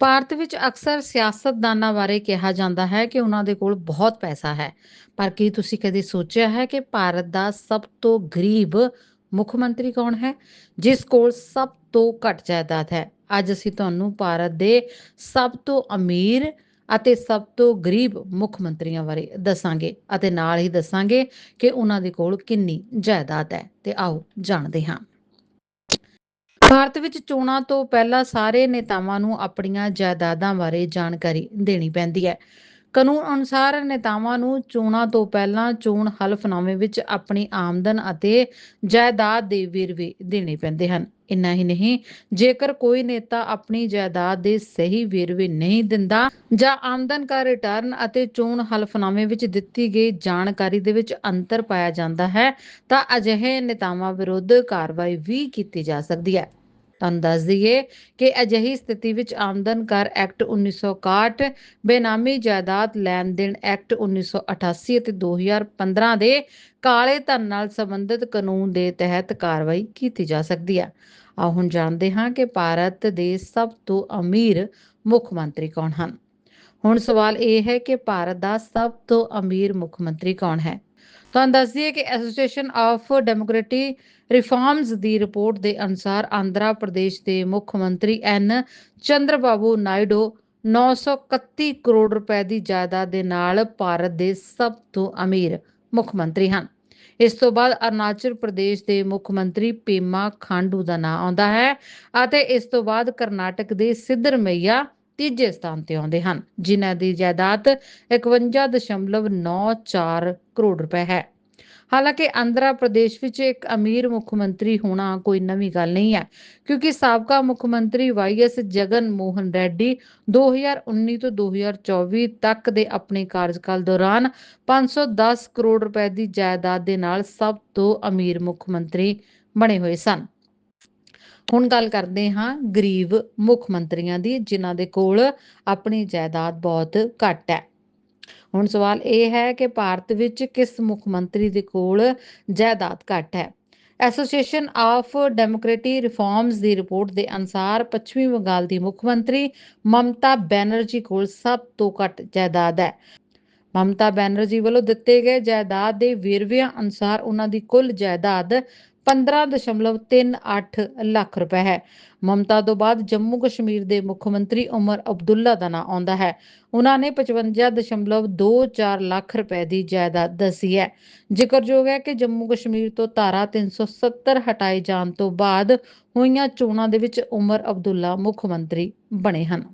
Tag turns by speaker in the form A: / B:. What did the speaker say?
A: ਭਾਰਤ ਵਿੱਚ ਅਕਸਰ ਸਿਆਸਤਦਾਨਾਂ ਬਾਰੇ ਕਿਹਾ ਜਾਂਦਾ ਹੈ ਕਿ ਉਹਨਾਂ ਦੇ ਕੋਲ ਬਹੁਤ ਪੈਸਾ ਹੈ। ਪਰ ਕੀ ਤੁਸੀਂ ਕਦੇ ਸੋਚਿਆ ਹੈ ਕਿ ਭਾਰਤ ਦਾ ਸਭ ਤੋਂ ਗਰੀਬ ਮੁੱਖ ਮੰਤਰੀ ਕੌਣ ਹੈ, ਜਿਸ ਕੋਲ ਸਭ ਤੋਂ ਘੱਟ ਜਾਇਦਾਦ ਹੈ? ਅੱਜ ਅਸੀਂ ਤੁਹਾਨੂੰ ਭਾਰਤ ਦੇ ਸਭ ਤੋਂ ਅਮੀਰ ਅਤੇ ਸਭ ਤੋਂ ਗਰੀਬ ਮੁੱਖ ਮੰਤਰੀਆਂ ਬਾਰੇ ਦੱਸਾਂਗੇ ਅਤੇ ਨਾਲ ਹੀ ਦੱਸਾਂਗੇ ਕਿ ਉਹਨਾਂ ਦੇ ਕੋਲ ਕਿੰਨੀ ਜਾਇਦਾਦ ਹੈ। ਤੇ ਆਓ ਜਾਣਦੇ ਹਾਂ। ਭਾਰਤ ਵਿੱਚ ਚੋਣਾਂ ਤੋਂ ਪਹਿਲਾਂ ਸਾਰੇ ਨੇਤਾਵਾਂ ਨੂੰ ਆਪਣੀਆਂ ਜਾਇਦਾਦਾਂ ਬਾਰੇ ਜਾਣਕਾਰੀ ਦੇਣੀ ਪੈਂਦੀ ਹੈ। ਕਾਨੂੰਨ ਅਨੁਸਾਰ ਨੇਤਾਵਾਂ ਨੂੰ ਚੋਣਾਂ ਤੋਂ ਪਹਿਲਾਂ ਚੋਣ ਹਲਫਨਾਮੇ ਵਿੱਚ ਆਪਣੀ ਆਮਦਨ ਅਤੇ ਜਾਇਦਾਦ ਦੇ ਵੇਰਵੇ ਦੇਣੇ ਪੈਂਦੇ ਹਨ। ਇੰਨਾ ਹੀ ਨਹੀਂ, ਜੇਕਰ ਕੋਈ ਨੇਤਾ ਆਪਣੀ ਜਾਇਦਾਦ ਦੇ ਸਹੀ ਵੇਰਵੇ ਨਹੀਂ ਦਿੰਦਾ ਜਾਂ ਆਮਦਨ ਕਰ ਰਿਟਰਨ ਅਤੇ ਚੋਣ ਹਲਫਨਾਮੇ ਵਿੱਚ ਦਿੱਤੀ ਗਈ ਜਾਣਕਾਰੀ ਦੇ ਵਿੱਚ ਅੰਤਰ ਪਾਇਆ ਜਾਂਦਾ ਹੈ, ਤਾਂ ਅਜਿਹੇ ਨੇਤਾਵਾਂ ਵਿਰੁੱਧ ਕਾਰਵਾਈ ਵੀ ਕੀਤੀ ਜਾ ਸਕਦੀ ਹੈ। ਤੁਹਾਨੂੰ ਦੱਸ ਦਈਏ ਕਿ ਅਜਿਹੀ ਸਥਿਤੀ ਵਿੱਚ ਆਮਦਨ ਕਰ ਐਕਟ 1961 ਬੇਨਾਮੀ ਜਾਇਦਾਦ ਲੈਣ ਦੇਣ ਐਕਟ 1988 ਅਤੇ 2015 ਦੇ ਕਾਲੇ ਧਨ ਨਾਲ ਸੰਬੰਧਿਤ ਕਾਨੂੰਨ ਦੇ ਤਹਿਤ ਕਾਰਵਾਈ ਕੀਤੀ ਜਾ ਸਕਦੀ ਹੈ ਆਓ ਹੁਣ ਜਾਣਦੇ ਹਾਂ ਕਿ ਭਾਰਤ ਦੇ ਸਭ ਤੋਂ ਅਮੀਰ ਮੁੱਖ ਮੰਤਰੀ ਕੌਣ ਹਨ। ਹੁਣ ਸਵਾਲ ਇਹ ਹੈ ਕਿ ਭਾਰਤ ਦਾ ਸਭ ਤੋਂ ਅਮੀਰ ਮੁੱਖ ਮੰਤਰੀ ਕੌਣ ਹੈ? ਤੁਹਾਨੂੰ ਦੱਸ ਦਈਏ ਕਿ ਐਸੋਸੀਏਸ਼ਨ ਆਫ ਡੈਮੋਕ੍ਰੈਟੀ ਰਿਫਾਰਮਸ ਦੀ ਰਿਪੋਰਟ ਦੇ ਅਨੁਸਾਰ ਆਂਧਰਾ ਪ੍ਰਦੇਸ਼ ਦੇ ਮੁੱਖ ਮੰਤਰੀ ਐਨ ਚੰਦਰਬਾਬੂ ਨਾਇਡੂ 931 ਕਰੋੜ ਰੁਪਏ ਦੀ ਜਾਇਦਾਦ ਦੇ ਨਾਲ ਭਾਰਤ ਦੇ ਸਭ ਤੋਂ ਅਮੀਰ ਮੁੱਖ ਮੰਤਰੀ ਹਨ। ਇਸ ਤੋਂ ਬਾਅਦ ਅਰੁਣਾਚਲ ਪ੍ਰਦੇਸ਼ ਦੇ ਮੁੱਖ ਮੰਤਰੀ ਪੇਮਾ ਖਾਂਡੂ ਦਾ ਨਾਮ ਆਉਂਦਾ ਹੈ ਅਤੇ ਇਸ ਤੋਂ ਬਾਅਦ ਕਰਨਾਟਕ ਦੇ ਸਿੱਧਰਮਈਆ ਤੀਜੇ ਸਥਾਨ ਤੇ ਆਉਂਦੇ ਹਨ, ਜਿਨ੍ਹਾਂ ਦੀ ਜਾਇਦਾਦ 51.94 ਕਰੋੜ ਰੁਪਏ ਹੈ। ਹਾਲਾਂਕਿ ਆਂਧਰਾ ਪ੍ਰਦੇਸ਼ ਵਿੱਚ ਇੱਕ ਅਮੀਰ ਮੁੱਖ ਮੰਤਰੀ ਹੋਣਾ ਕੋਈ ਨਵੀਂ ਗੱਲ ਨਹੀਂ ਹੈ, ਕਿਉਂਕਿ ਸਾਬਕਾ ਮੁੱਖ ਮੰਤਰੀ ਵਾਈਐਸ ਜਗਨ ਮੋਹਨ ਰੈਡੀ 2019 ਤੋਂ 2024 ਤੱਕ ਦੇ ਆਪਣੇ ਕਾਰਜਕਾਲ ਦੌਰਾਨ 510 ਕਰੋੜ ਰੁਪਏ ਦੀ ਜਾਇਦਾਦ ਦੇ ਨਾਲ ਸਭ ਤੋਂ ਅਮੀਰ ਮੁੱਖ ਮੰਤਰੀ ਬਣੇ ਹੋਏ ਸਨ। ਹੁਣ ਗੱਲ ਕਰਦੇ ਹਾਂ ਗਰੀਬ ਮੁੱਖ ਮੰਤਰੀਆਂ ਦੀ, ਜਿਨ੍ਹਾਂ ਦੇ ਕੋਲ ਆਪਣੀ ਜਾਇਦਾਦ ਬਹੁਤ ਘੱਟ ਹੈ। ਹੁਣ ਸਵਾਲ ਇਹ ਹੈ ਕਿ ਭਾਰਤ ਵਿੱਚ ਕਿਸ ਮੁੱਖ ਮੰਤਰੀ ਦੇ ਕੋਲ ਜਾਇਦਾਦ ਘੱਟ ਹੈ? ਐਸੋਸੀਏਸ਼ਨ ਆਫ ਡੈਮੋਕ੍ਰੇਟਿਕ ਰਿਫਾਰਮਸ ਦੀ ਰਿਪੋਰਟ ਦੇ ਅਨੁਸਾਰ ਪੱਛਮੀ ਬੰਗਾਲ ਦੀ ਮੁੱਖ ਮੰਤਰੀ ਮਮਤਾ ਬੈਨਰਜੀ ਕੋਲ ਸਭ ਤੋਂ ਘੱਟ ਜਾਇਦਾਦ ਹੈ। ਮਮਤਾ ਬੈਨਰਜੀ ਵੱਲੋਂ ਦਿੱਤੇ ਗਏ ਜਾਇਦਾਦ ਦੇ ਵੇਰਵਿਆਂ ਅਨੁਸਾਰ ਉਹਨਾਂ ਦੀ ਕੁੱਲ ਜਾਇਦਾਦ 15.38 ਲੱਖ ਰੁਪਏ ਹੈ। ਮਮਤਾ ਤੋਂ ਬਾਅਦ ਜੰਮੂ ਕਸ਼ਮੀਰ ਦੇ ਮੁੱਖ ਮੰਤਰੀ ਉਮਰ ਅਬਦੁੱਲਾ ਦਾ ਨਾਂ ਆਉਂਦਾ ਹੈ। ਉਹਨਾਂ ਨੇ 55.24 ਲੱਖ ਰੁਪਏ ਦੀ ਜਾਇਦਾਦ ਦੱਸੀ ਹੈ। ਜ਼ਿਕਰਯੋਗ ਹੈ ਕਿ ਜੰਮੂ ਕਸ਼ਮੀਰ ਤੋਂ ਧਾਰਾ 370 ਹਟਾਏ ਜਾਣ ਤੋਂ ਬਾਅਦ ਹੋਈਆਂ ਚੋਣਾਂ ਦੇ ਵਿੱਚ ਉਮਰ ਅਬਦੁੱਲਾ ਮੁੱਖ ਮੰਤਰੀ ਬਣੇ ਹਨ।